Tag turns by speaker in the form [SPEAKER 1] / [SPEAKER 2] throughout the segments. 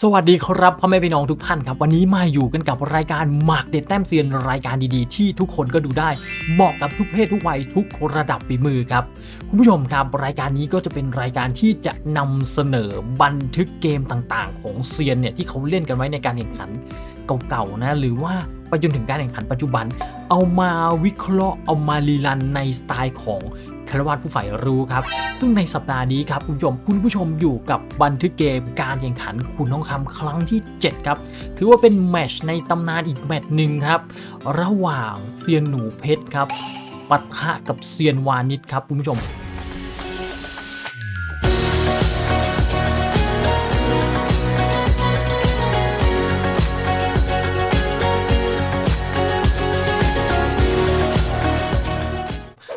[SPEAKER 1] สวัสดีครับพ่อแม่พี่น้องทุกท่านครับ วันนี้มาอยู่กันกับรายการหมากเด็ดแต้มเซียนรายการดีๆ ที่ทุกคนก็ดูได้เหมาะกับทุกเพศทุกวัยทุกระดับฝีมือครับคุณผู้ชมครับรายการนี้ก็จะเป็นรายการที่จะนำเสนอบันทึกเกมต่างๆ ของเซียนเนี่ยที่เขาเล่นกันไว้ในการแข่งขันเก่าๆนะหรือว่าไปจนถึงการแข่งขันปัจจุบัน เอามาวิเคราะห์เอามารีรันในสไตล์ของ คารวาสผู้ใฝ่รู้ครับ ซึ่งในสัปดาห์นี้ครับคุณผู้ชมคุณผู้ชมอยู่กับบันทึกเกมการแข่งขันคุณทองคำครั้งที่ 7 ครับ ถือว่าเป็นแมตชในตำนานอีกแมตช์หนึ่งครับ ระหว่างเซียนหนูเพชรครับปะทะกับเซียนวานิชครับคุณผู้ชม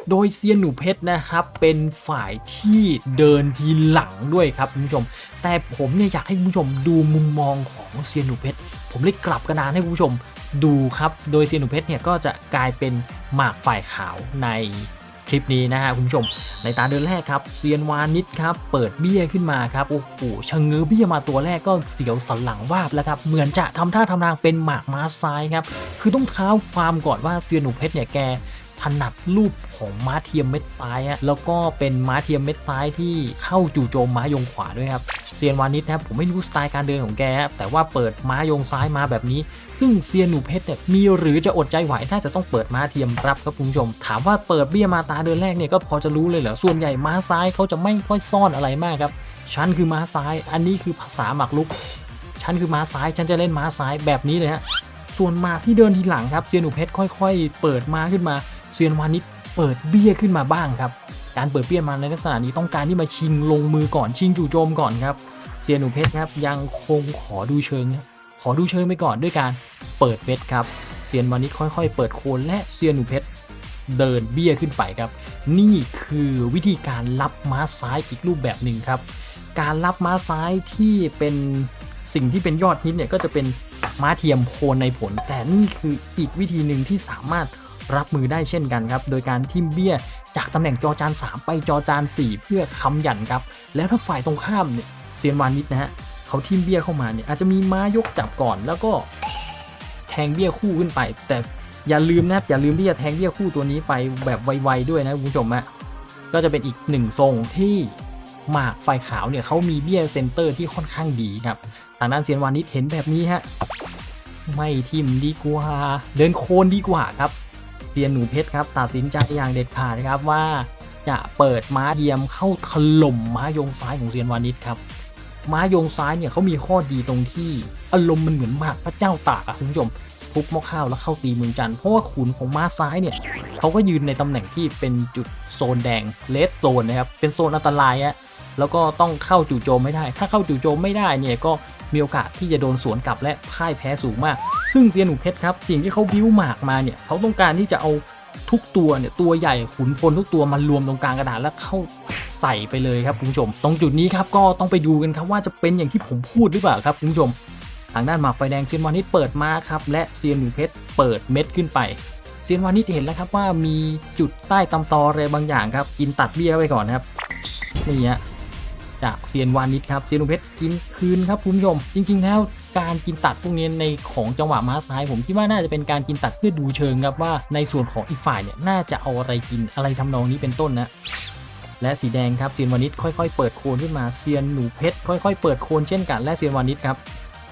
[SPEAKER 1] โดยเซียนหนูเพชรนะครับเป็นฝ่ายที่เดินทีหลังด้วยครับคุณผู้ชม แต่ผมเนี่ยอยากให้คุณผู้ชมดูมุมมองของเซียนหนูเพชรผมเลยกลับกระดานให้คุณผู้ชมดูครับ โดยเซียนหนูเพชรเนี่ยก็จะกลายเป็นหมากฝ่ายขาวในคลิปนี้นะฮะคุณผู้ชม ในตาเดินแรกครับเซียนวานิชครับเปิดเบี้ยขึ้นมาครับโอ้โหชะเง้อเบี้ยมาตัวแรกก็เสียวสันหลังวาบแล้วครับเหมือนจะทำท่าทำนางเป็นหมากม้าซ้ายครับคือต้องเท้าความก่อนว่าเซียนหนูเพชรเนี่ยแก ถนัดรูปของม้าเทียมเม็ดซ้ายอะแล้วก็เป็นม้าเทียมเม็ดซ้ายที่เข้าจู่โจมม้ายงขวาด้วยครับเซียนวานิชนะครับผมไม่รู้สไตล์การเดินของแกแต่ว่าเปิดม้ายงซ้ายมาแบบนี้ ซึ่งเซียนหนูเพชรเนี่ยมีหรือจะอดใจไหวน่าจะต้องเปิดม้าเทียมรับครับคุณผู้ชม ถามว่าเปิดเบี้ยมาตาเดินแรกเนี่ยก็พอจะรู้เลยเหรอส่วนใหญ่ม้าซ้ายเขาจะไม่ค่อยซ่อนอะไรมากครับฉันคือม้าซ้าย อันนี้คือภาษาหมากรุกฉันคือม้าซ้ายฉันจะเล่นม้าซ้ายแบบนี้เลยฮะส่วนมาที่เดินทีหลังครับเซียนหนูเพชรค่อย ๆ เปิดม้าขึ้นมา เซียนวานิชเปิดเบี้ยขึ้นมาบ้างครับ การเปิดเบี้ยมาในลักษณะนี้ต้องการที่มาชิงลงมือก่อนชิงจู่โจมก่อนครับเซียนหนูเพชรครับยังคงขอดูเชิงครับขอดูเชิงไปก่อนด้วยการเปิดเบ็ดครับเซียนวานิชค่อย ๆ เปิดโคนและเซียนหนูเพชรเดินเบี้ยขึ้นไปครับ นี่คือวิธีการรับม้าซ้ายอีกรูปแบบหนึ่งครับ การรับม้าซ้ายที่เป็นสิ่งที่เป็นยอดฮิตเนี่ยก็จะเป็นม้าเทียมโคนในผล แต่นี่คืออีกวิธีหนึ่งที่สามารถ รับมือได้เช่นกันครับ โดยการทิมเบี้ยจากตำแหน่งจอจาน 3 ไปจอจาน 4 เพื่อค้ำยันครับ แล้วถ้าฝ่ายตรงข้ามเนี่ยเซียนวานิชนะฮะเขาทิมเบี้ยเข้ามาเนี่ยอาจจะมีม้ายกจับก่อน แล้วก็แทงเบี้ยคู่ขึ้นไป แต่อย่าลืมนะครับอย่าลืมที่จะแทงเบี้ยคู่ตัวนี้ไปแบบไวๆด้วยนะคุณผู้ชมฮะก็จะเป็นอีกหนึ่งทรงที่หมากไฟขาวเนี่ยเขามีเบี้ยเซนเตอร์ที่ค่อนข้างดีครับทางด้านเซียนวานิชเห็นแบบนี้ฮะไม่ทิมดีกว่า เดินโคนดีกว่าครับ เซียนหนูเพชรครับตัดสินใจอย่างเด็ดขาดครับว่าจะเปิดม้าเดียมเข้าถล่มม้ายงซ้ายของเซียนวานิชครับม้ายงซ้ายเนี่ยเขามีข้อดีตรงที่อารมณ์มันเหมือนหมากพระเจ้าตากอะคุณผู้ชมทุบหม้อข้าวแล้วเข้าตีเมืองจันทร์เพราะว่าขุนของม้าซ้ายเนี่ยเขาก็ยืนในตำแหน่งที่เป็นจุดโซนแดงเลสโซนนะครับเป็นโซนอันตรายอะแล้วก็ต้องเข้าจู่โจมไม่ได้ ถ้าเข้าจู่โจมไม่ได้เนี่ยก็มีโอกาสที่จะโดนสวนกลับและพ่ายแพ้สูงมาก ซึ่งเซียนหนูเพชรครับสิ่งที่เขาบิ้วหมากมาเนี่ยเขาต้องการที่จะเอาทุกตัวเนี่ยตัวใหญ่ขุนพลทุกตัวมารวมตรงกลางกระดาษแล้วเข้าใส่ไปเลยครับคุณผู้ชม ตรงจุดนี้ครับก็ต้องไปดูกันครับว่าจะเป็นอย่างที่ผมพูดหรือเปล่าครับคุณผู้ชม ทางด้านหมากไฟแดงเซียนวานิชเปิดมาครับและเซียนหนูเพชรเปิดเม็ดขึ้นไปเซียนวานิชเห็นแล้วครับว่ามีจุดใต้ตำตออะไรบางอย่างครับกินตัดเบี้ยไปก่อนครับนี่ฮะจากเซียนวานิชครับเซียนหนูเพชรกินคืนครับคุณผู้ชม จริง ๆ แล้ว การกินตัดพวกนี้ในของจังหวะม้าซ้าย ผมคิดว่าน่าจะเป็นการกินตัดเพื่อดูเชิงครับว่าในส่วนของอีกฝ่ายเนี่ยน่าจะเอาอะไรกินอะไรทำนองนี้เป็นต้นนะและสีแดงครับเซียนวานิชค่อยๆเปิดโคนขึ้นมาเซียนหนูเพชรค่อยๆเปิดโคนเช่นกันและเซียนวานิชครับ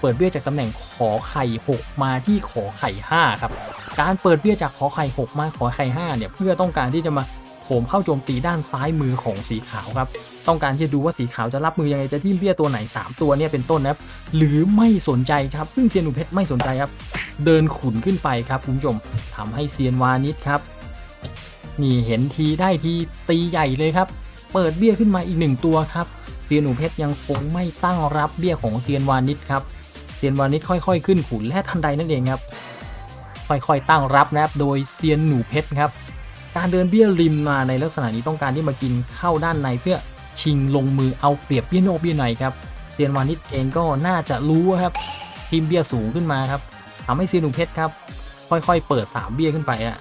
[SPEAKER 1] เปิดเบี้ยจากตำแหน่งขอไข่ 6 มาที่ขอไข่ 5 ครับ การเปิดเบี้ยจากขอไข่ 6 มาขอไข่ 5 เนี่ยเพื่อต้องการที่จะมา โถมเข้าโจมตีด้านซ้ายมือของสีขาวครับ ต้องการที่จะดูว่าสีขาวจะรับมือยังไงจะทิ่มเบี้ยตัวไหน 3 ตัวเนี่ยเป็นต้นนะครับ หรือไม่สนใจครับ ซึ่งเซียนหนูเพชรไม่สนใจครับ เดินขุนขึ้นไปครับคุณผู้ชมทำให้เซียนวานิชครับ นี่เห็นทีได้ทีตีใหญ่เลยครับ เปิดเบี้ยขึ้นมาอีกหนึ่งตัวครับเซียนหนูเพชรยังคงไม่ตั้งรับเบี้ยของเซียนวานิชครับเซียนวานิชค่อย ๆ ขึ้นขุนและทันใดนั่นเองครับค่อยๆตั้งรับนะครับโดยเซียนหนูเพชรครับ การเดินเบี้ยริมมาในลักษณะนี้ต้องการที่มากินเข้าด้านในเพื่อชิงลงมือเอาเปรียบเบี้ยโนกเบี้ยในครับเซียนวานิชเองก็น่าจะรู้ครับทีมเบี้ยสูงขึ้นมาครับทำให้เซียนหนูเพชรครับ ค่อยๆ เปิด 3 เบี้ยขึ้นไปอะ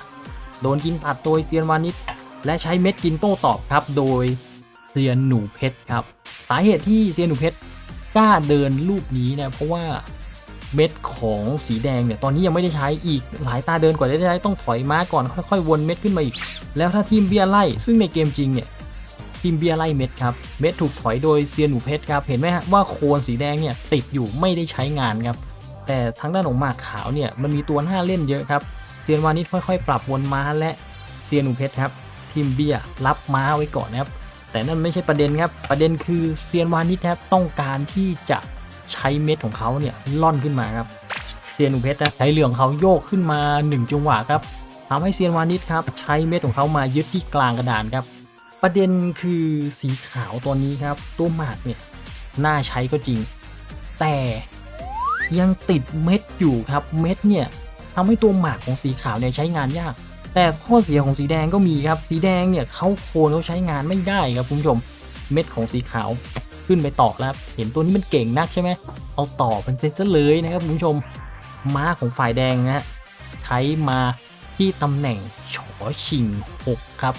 [SPEAKER 1] โดนกินตัดโดยเซียนวานิชและใช้เม็ดกินโต้ตอบครับโดยเซียนหนูเพชรครับ สาเหตุที่เซียนหนูเพชรกล้าเดินลูกนี้เนี่ยเพราะว่า เม็ดของสีแดงเนี่ยตอนนี้ยังไม่ได้ใช้อีกหลายตาเดินกว่าจะได้ใช้ต้องถอยม้าก่อนค่อยๆวนเม็ดขึ้นมาอีก แล้วถ้าทีมเบียร์ไล่ซึ่งในเกมจริงเนี่ยทีมเบียร์ไล่เม็ดครับเม็ดถูกถอยโดยเซียนหนูเพชรครับเห็นไหมฮะว่าโคนสีแดงเนี่ยติดอยู่ไม่ได้ใช้งานครับแต่ทางด้านของหมากขาวเนี่ยมันมีตัวหน้าเล่นเยอะครับเซียนวานิชค่อยๆ ปรับวนม้าและเซียนหนูเพชรครับทีมเบียร์รับม้าไว้ก่อนนะครับแต่นั่นไม่ใช่ประเด็นครับประเด็นคือเซียนวานิชครับต้องการที่จะ ใช้เม็ดของเขาเนี่ยล่อนขึ้นมาครับเซียนอุเพชรนะใช้เหลืองเขาโยกขึ้นมา 1 จังหวะครับทำให้เซียนวานิชครับใช้เม็ดของเขามายึดที่กลางกระดานครับ ประเด็นคือสีขาวตัวนี้ครับ ตัวหมากเนี่ยน่าใช้ก็จริง แต่ยังติดเม็ดอยู่ครับเม็ดเนี่ยทำให้ตัวหมากของสีขาวเนี่ยใช้งานยาก แต่ข้อเสียของสีแดงก็มีครับ สีแดงเนี่ยเขาโคนเขาใช้งานไม่ได้ครับคุณผู้ชม เม็ดของสีขาว ขึ้นไปต่อแล้วครับเห็นตัวนี้มันเก่งนักใช่ไหมเอาต่อเป็นเซนซะเลยนะครับคุณผู้ชมม้าของฝ่ายแดงนะฮะใช้มาที่ตำแหน่งฉอชิง 6 ครับ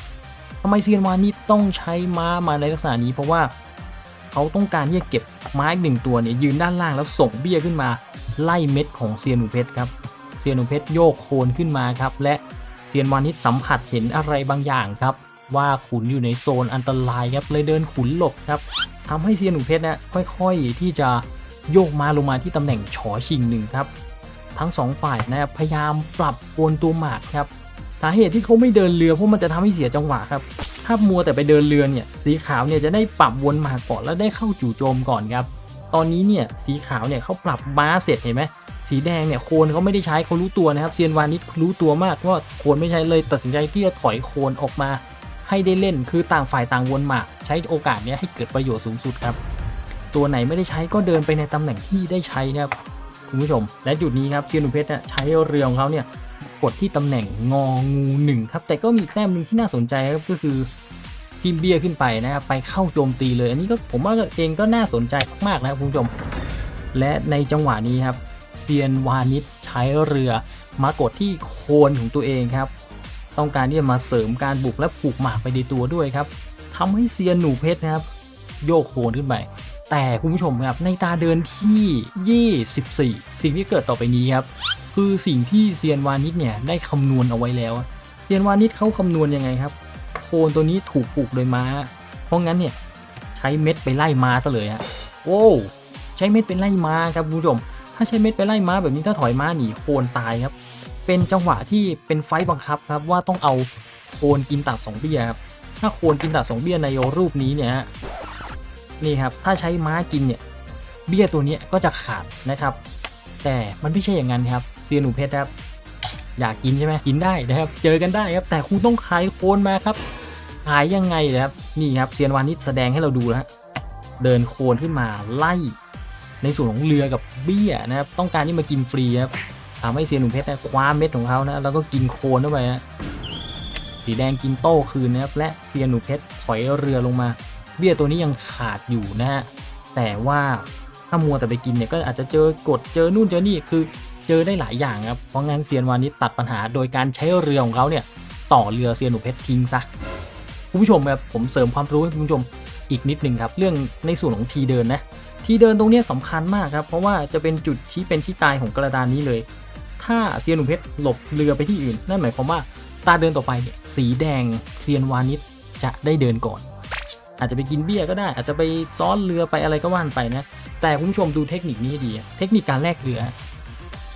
[SPEAKER 1] ทำไมเซียนวานี่ต้องใช้ม้ามาในลักษณะนี้เพราะว่าเขาต้องการที่จะเก็บม้าอีกหนึ่งตัวเนี่ยยืนด้านล่างแล้วส่งเบี้ยขึ้นมาไล่เม็ดของเซียนหนูเพชรครับเซียนหนูเพชรโยกโคนขึ้นมาครับและเซียนวานิชสัมผัสเห็นอะไรบางอย่างครับ ว่าขุนอยู่ในโซนอันตรายครับเลยเดินขุนหลบครับ ทำให้เซียนหนูเพชรนะค่อยๆที่จะโยกมาลงมาที่ตำแหน่งฉอชิงหนึ่งครับทั้งสองฝ่ายนะครับพยายามปรับโกนตัวหมากครับสาเหตุที่เขาไม่เดินเรือเพราะมันจะทำให้เสียจังหวะครับ ถ้ามัวแต่ไปเดินเรือเนี่ยสีขาวเนี่ยจะได้ปรับวนหมากก่อนแล้วได้เข้าจู่โจมก่อนครับตอนนี้เนี่ยสีขาวเนี่ยเขาปรับม้าเสร็จเห็นไหมสีแดงเนี่ยโคนเขาไม่ได้ใช้เขารู้ตัวนะครับเซียนวานิชรู้ตัวมากว่าโคนไม่ใช้เลยตัดสินใจที่จะถอยโคนออกมา ให้ได้เล่นคือต่างฝ่ายต่างวนหมากใช้โอกาสเนี้ยให้เกิดประโยชน์สูงสุดครับ ตัวไหนไม่ได้ใช้ก็เดินไปในตำแหน่งที่ได้ใช้นะครับคุณผู้ชม และจุดนี้ครับเซียนุเพชรใช้เรือของเขาเนี่ยกดที่ตำแหน่งงองูหนึ่งครับ แต่ก็มีแต้มหนึ่งที่น่าสนใจครับก็คือทีมเบียขึ้นไปนะครับไปเข้าโจมตีเลย อันนี้ก็ผมว่าเองก็น่าสนใจมากๆนะครับคุณผู้ชม และในจังหวะนี้ครับเซียนวานิชใช้เรือมากดที่โคนของตัวเองครับ ต้องการที่จะมาเสริมการบุกและผูกหมากไปในตัวด้วยครับทำให้เซียนหนูเพชรนะครับ โยกโคนขึ้นไป แต่คุณผู้ชมครับในตาเดินที่ 24 สิ่งที่เกิดต่อไปนี้ครับ คือสิ่งที่เซียนวานิชเนี่ยได้คำนวณเอาไว้แล้ว เซียนวานิชเขาคำนวณยังไงครับ โคนตัวนี้ถูกผูกโดยม้า เพราะงั้นเนี่ยใช้เม็ดไปไล่ม้าซะเลยฮะโอ้ใช้เม็ดไปไล่ม้าครับคุณผู้ชม ถ้าใช้เม็ดไปไล่ม้าแบบนี้ถ้าถอยม้าหนีโคนตายครับ เป็นจังหวะที่เป็นไฟต์บังคับครับว่าต้องเอาโคนกินตัดสองเบี้ยครับถ้าโคนกินตัดสองเบี้ยในรูปนี้เนี่ยนี่ครับถ้าใช้ม้ากินเนี่ยเบี้ยตัวนี้ก็จะขาดนะครับ แต่มันไม่ใช่อย่างนั้นครับเซียนหนูเพชรครับอยากกินใช่ไหมกินได้นะครับ เจอกันได้ครับ แต่คุณต้องขายโคนมาครับขายยังไงนะครับนี่ครับเซียนวานิชแสดงให้เราดูแล้วเดินโคนขึ้นมาไล่ ในส่วนของเรือกับเบี้ยนะครับ ต้องการที่มากินฟรีครับ ทำให้เซียนหนุ่มเพชรนะคว้าเม็ดของเขานะแล้วก็กินโคนเข้าไปฮะสีแดงกินโต้คืนนะครับและเซียนหนุ่มเพชรถอยเรือลงมา เบี้ยตัวนี้ยังขาดอยู่นะฮะแต่ว่าถ้ามัวแต่ไปกินเนี่ยก็อาจจะเจอกดเจอนู่นเจอนี่คือเจอได้หลายอย่างครับเพราะงั้นเซียนวานิชตัดปัญหาโดยการใช้เรือของเขาเนี่ยต่อเรือเซียนหนุ่มเพชรทิ้งซะคุณผู้ชมครับผมเสริมความรู้ให้คุณผู้ชมอีกนิดนึงครับ เรื่องในส่วนของทีเดินนะทีเดินตรงนี้ยสำคัญมากครับ เพราะว่าจะเป็นจุดชี้เป็นชี้ตายของกระดานนี้เลย ถ้าเซียนหนุ่มเพชรหลบเรือไปที่อื่น นั่นหมายความว่าตาเดินต่อไปเนี่ยสีแดงเซียนวานิชจะได้เดินก่อน อาจจะไปกินเบี้ยก็ได้ อาจจะไปซ้อนเรือไปอะไรก็ว่านไปนะ แต่คุณผู้ชมดูเทคนิคนี้ดี เทคนิคการแลกเรือ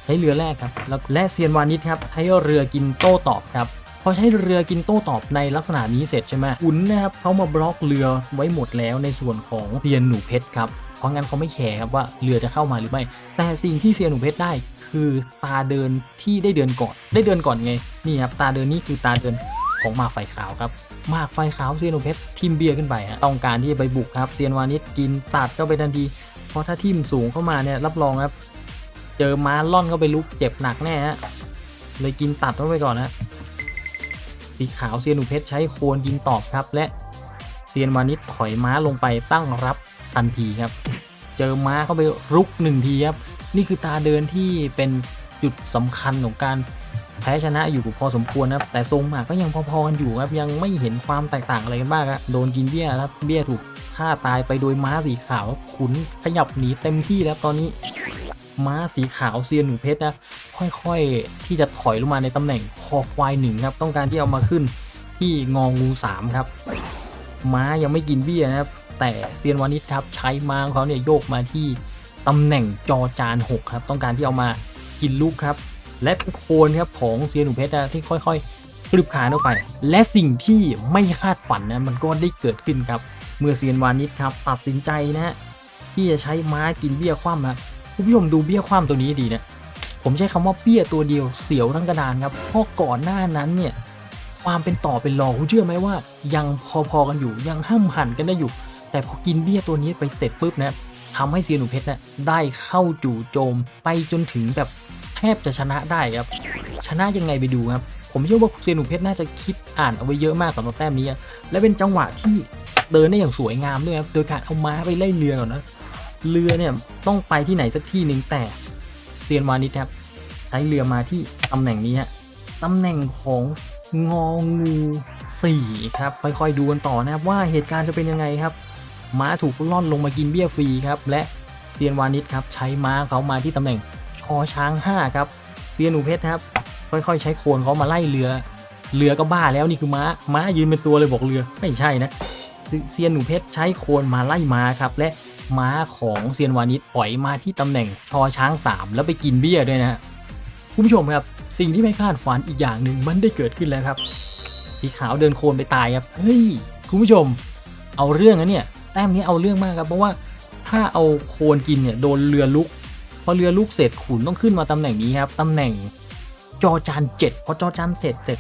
[SPEAKER 1] ใช้เรือแรกครับ แล้วและเซียนวานิชครับใช้เรือกินโต้ตอบครับพอใช้เรือกินโต้ตอบในลักษณะนี้เสร็จใช่ไหมขุนนะครับเขามาบล็อกเรือไว้หมดแล้วในส่วนของเซียนหนูเพชรครับ เพราะงั้นเขาไม่แคร์ครับว่าเรือจะเข้ามาหรือไม่ แต่สิ่งที่เซียนหนูเพชรได้ คือตาเดินที่ได้เดินก่อน ได้เดินก่อนไง นี่ครับตาเดินนี่คือตาเดินของหมาไฟขาวครับหมากไฟขาวเซียนหนูเพชรทิมเบียร์ขึ้นไปฮะต้องการที่จะไปบุกครับเซียนวานิชกินตัดเข้าไปทันทีเพราะถ้าทิมสูงเข้ามาเนี่ยรับรองครับ เจอม้าล่อนเข้าไปลุกเจ็บหนักแน่ฮะเลยกินตัดเข้าไปก่อนนะสีขาวเซียนหนูเพชรใช้โคนยิงตอบครับและเซียนวานิชถอยม้าลงไปตั้งรับ ทันทีครับ เจอม้าเข้าไปรุกหนึ่งทีครับ นี่คือตาเดินที่เป็นจุดสำคัญของการแพ้ชนะอยู่พอสมควรนะครับ แต่ทรงหมากก็ยังพอๆกันอยู่ครับ ยังไม่เห็นความแตกต่างอะไรกันบ้างครับโดนกินเบี้ยครับ เบี้ยถูกฆ่าตายไปโดยม้าสีขาว ขุนขยับหนีเต็มที่แล้วตอนนี้ม้าสีขาวเซียนหนูเพชรนะค่อยๆ ที่จะถอยลงมาในตำแหน่งคอควายหนึ่งครับ ต้องการที่เอามาขึ้นที่งองูสามครับ ม้ายังไม่กินเบี้ยนะครับ แต่เซียนวานิชครับใช้ม้าของเขาเนี่ยโยกมาที่ตำแหน่งจอจาน 6 ครับ ต้องการที่เอามากินลูกครับ และโคนครับของเซียนหนูเพชรที่ค่อยๆกลืบขานออกไป และสิ่งที่ไม่คาดฝันนะมันก็ได้เกิดขึ้นครับ เมื่อเซียนวานิชครับตัดสินใจนะฮะที่จะใช้ม้ากินเบี้ยคว่ำนะคุณผู้ชมดูเบี้ยคว่ำตัวนี้ดีนะผมใช้คำว่าเบี้ยตัวเดียวเสียวทั้งกระดานครับเพราะก่อนหน้านั้นเนี่ยความเป็นต่อเป็นรองคุณเชื่อไหมว่า ยังพอๆกันอยู่ยังห้ามหันกันได้อยู่ แต่พอกินเบี้ยตัวนี้ไปเสร็จปุ๊บนะทำให้เซียนหนูเพชรนะได้เข้าจู่โจมไปจนถึงแบบแทบจะชนะได้ครับ ชนะยังไงไปดูครับ ผมเชื่อว่าเซียนหนูเพชรน่าจะคิดอ่านเอาไว้เยอะมากสำหรับแต้มนี้ และเป็นจังหวะที่เดินได้อย่างสวยงามด้วยครับ โดยการเอาม้าไปไล่เรือก่อนนะ เรือเนี่ยต้องไปที่ไหนสักที่หนึ่งแต่เซียนวานิชครับใช้เรือมาที่ตำแหน่งนี้ฮะตำแหน่งของงองูสี่ครับค่อยๆดูกันต่อนะครับว่าเหตุการณ์จะเป็นยังไงครับ ม้าถูกล่อนลงมากินเบี้ยฟรีครับและเซียนวานิชครับใช้ม้าเขามาที่ตำแหน่งชอช้าง5ครับเซียนหนูเพชรครับค่อยๆ ใช้โคนเขามาไล่เรือ เรือก็บ้าแล้วนี่คือม้าม้ายืนเป็นตัวเลยบอกเรือไม่ใช่นะเซียนหนูเพชรใช้โคนมาไล่ม้าครับและม้าของเซียนวานิชปล่อยมาที่ตำแหน่งชอช้าง 3 แล้วไปกินเบี้ยด้วยนะฮะคุณผู้ชมครับสิ่งที่ไม่คาดฝันอีกอย่างหนึ่งมันได้เกิดขึ้นแล้วครับสีขาวเดินโคนไปตายครับเฮ้ยคุณผู้ชม เอาเรื่องนะเนี่ย แต้มนี้เอาเรื่องมากครับเพราะว่าถ้าเอาโคนกินเนี่ยโดนเรือลุกพอเรือลุกเสร็จขุนต้องขึ้นมาตำแหน่งนี้ครับตำแหน่งจอจานเจ็ดพอจอจานเสร็จเสร็จ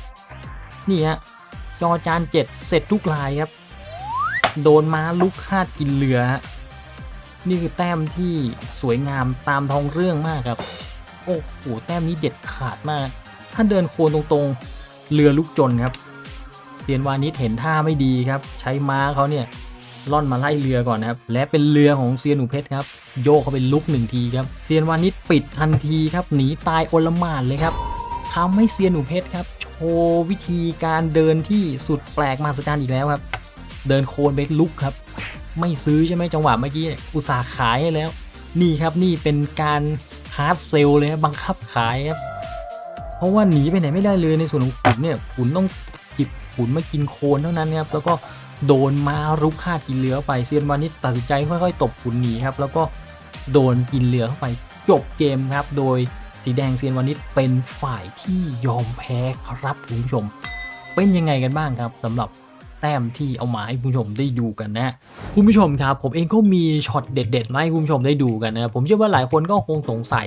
[SPEAKER 1] นี่ฮะจอจานเจ็ดเสร็จทุกลายครับ โดนม้าลุกคาดกินเรือฮะนี่คือแต้มที่สวยงามตามท้องเรื่องมากครับโอ้โหแต้มนี้เด็ดขาดมาก ถ้าเดินโคนตรงๆเรือลุกจนครับเทียนวานิชเห็นท่าไม่ดีครับ ใช้ม้าเขาเนี่ย ล่อนมาไล่เรือก่อนนะครับ และเป็นเรือของเซียนหนูเพชรครับ โยกเข้าไปลุกหนึ่งทีครับ เซียนวานิชปิดทันทีครับ หนีตายโอลมานเลยครับทำให้เซียนหนูเพชรครับ โชว์วิธีการเดินที่สุดแปลกมหัศจรรย์อีกแล้วครับ เดินโคนไปลุกครับ ไม่ซื้อใช่ไหมจังหวะเมื่อกี้ อุตสาห์ขายให้แล้ว นี่ครับนี่เป็นการฮาร์ดเซลเลยครับบังคับขายครับเพราะว่าหนีไปไหนไม่ได้เลยในส่วนของขุนเนี่ยขุนต้องจิบขุนมากินโคนเท่านั้นครับแล้วก็ โดนมารุกฆ่ากินเรือไปเซียนวานิชตัดสินใจค่อยๆ ตบขุนหนีครับ แล้วก็โดนกินเรือเข้าไปจบเกมครับ โดยสีแดงเซียนวานิชเป็นฝ่ายที่ยอมแพ้ครับคุณผู้ชม เป็นยังไงกันบ้างครับสำหรับแต้มที่เอามาให้คุณผู้ชมได้ดูกันนะคุณผู้ชมครับ ผมเองก็มีช็อตเด็ดๆมาให้คุณผู้ชมได้ดูกันนะผมเชื่อว่าหลายคนก็คงสงสัย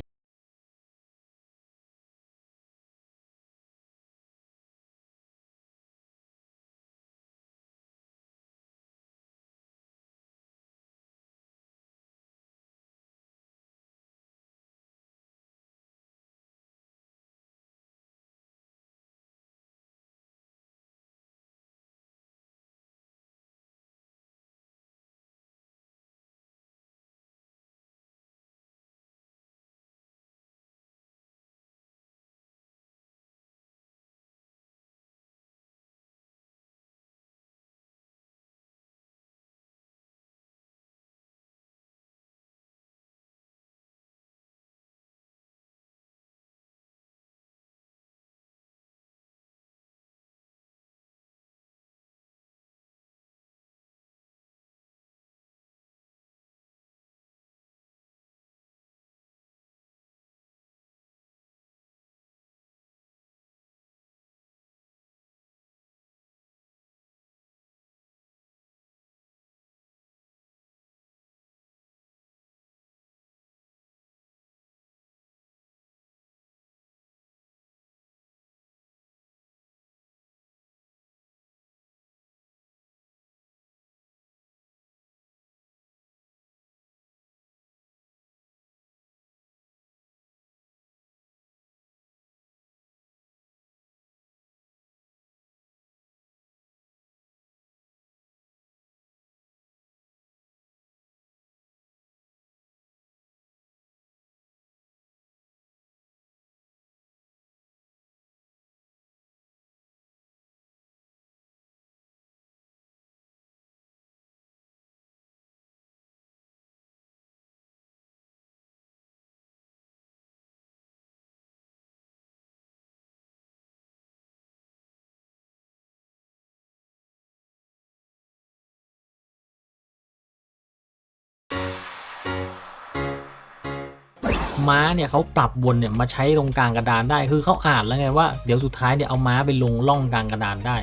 [SPEAKER 1] ม้าเนี่ยเขาปรับวนเนี่ยมาใช้ตรงกลางกระดานได้ คือเขาอ่านแล้วไงว่าเดี๋ยวสุดท้ายเนี่ยเอาม้าไปลงล่องกลางกระดานได้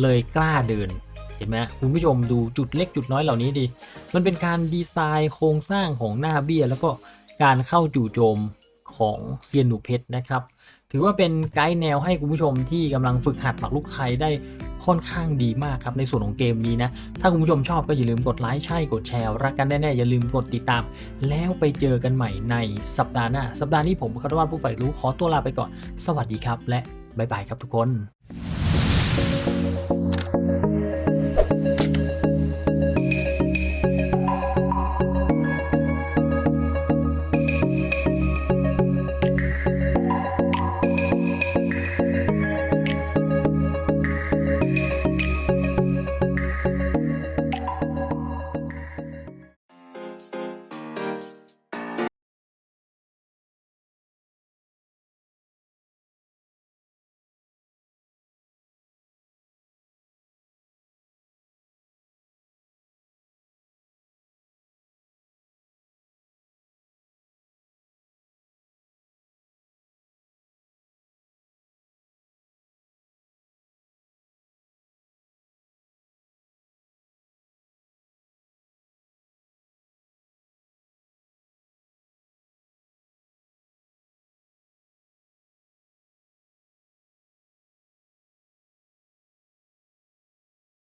[SPEAKER 1] เลยกล้าเดินเห็นไหมคุณผู้ชมดูจุดเล็กจุดน้อยเหล่านี้ดีมันเป็นการดีไซน์โครงสร้างของหน้าเบี้ย แล้วก็การเข้าจู่โจมของเซียนหนูเพชรนะครับ ถือว่าเป็นไกด์แนวให้คุณผู้ชมที่กำลังฝึกหัดหมากรุกไทยได้ค่อนข้างดีมากครับในส่วนของเกมนี้นะ ถ้าคุณผู้ชมชอบก็อย่าลืมกดไลค์ใช่กดแชร์รักกันแน่ๆอย่าลืมกดติดตาม แล้วไปเจอกันใหม่ในสัปดาห์หน้า สัปดาห์นี้ผมคารวาสผู้ใฝ่รู้ขอตัวลาไปก่อน สวัสดีครับ และบ๊ายบายครับทุกคน